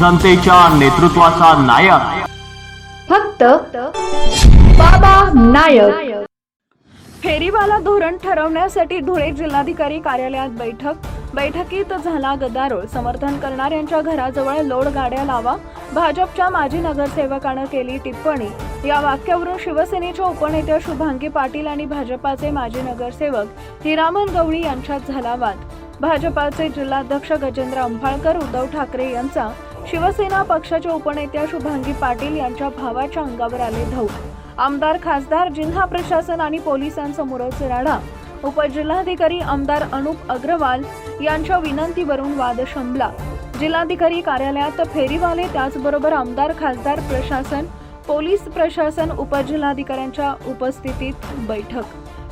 जनतेच्या नेतृत्वाचा नायक. फक्त बाबा नायक. फेरीवाला धोरण ठरवण्यासाठी धुळे जिल्हाधिकारी कार्यालयात बैठक. बैठकीत झाला गदारोळ. समर्थन करणाऱ्यांच्या घराजवळ लोड गाड्या लावा. भाजपच्या माजी नगरसेवकानं केली टिप्पणी. या वाक्यावरून शिवसेनेच्या उपनेत्या शुभांगी पाटील आणि भाजपाचे माजी नगरसेवक हिरामन गवळी यांच्यात झाला वाद. भाजपाचे जिल्हाध्यक्ष गजेंद्र अंफाळकर उद्धव ठाकरे यांचा शिवसेना पक्षाच्या उपनेत्या शुभांगी पाटील यांच्या भावाच्या अंगावर आले धाऊ आमदार खासदार जिल्हा प्रशासन आणि पोलिसांसमोरच राडा. उपजिल्हाधिकारी आमदार अनुप अग्रवाल यांच्या विनंतीवरून वाद शंभला. जिल्हाधिकारी कार्यालयात फेरीवाले त्याचबरोबर आमदार खासदार प्रशासन पोलीस प्रशासन उपजिल्हाधिकाऱ्यांच्या उपस्थितीत बैठक.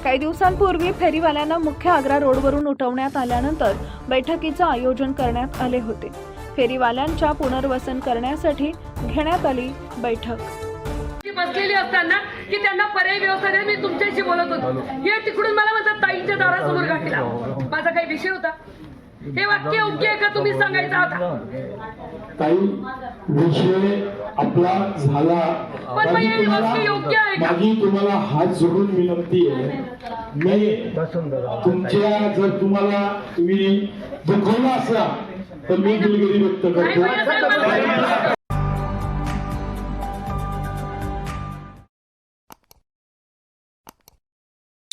काही दिवसांपूर्वी फेरीवाल्यांना मुख्य आग्रा रोडवरून उठवण्यात आल्यानंतर बैठकीचं आयोजन करण्यात आले होते. फेरीवाल्यांच्या पुनर्वसन करण्यासाठी घेण्यात आली बैठक. ती बसलेली असताना की त्यांना पर्यायी व्यवस्था द्या मी तुमच्याशी बोलत होतो. हे तिकडून मला म्हणतात ताईंच्या दारासमोर घातला माझा काही विषय होता. हे वाक्य योग्य आहे का? तुम्ही सांगायचं आता काही विषय आपला झाला. पण वाक्य योग्य आहे का? माझी तुम्हाला हात जोडून विनंती आहे. मी तुमच्या जर तुम्हाला तुम्ही दुखवलं असा तर मी दिलगिरी व्यक्त करतो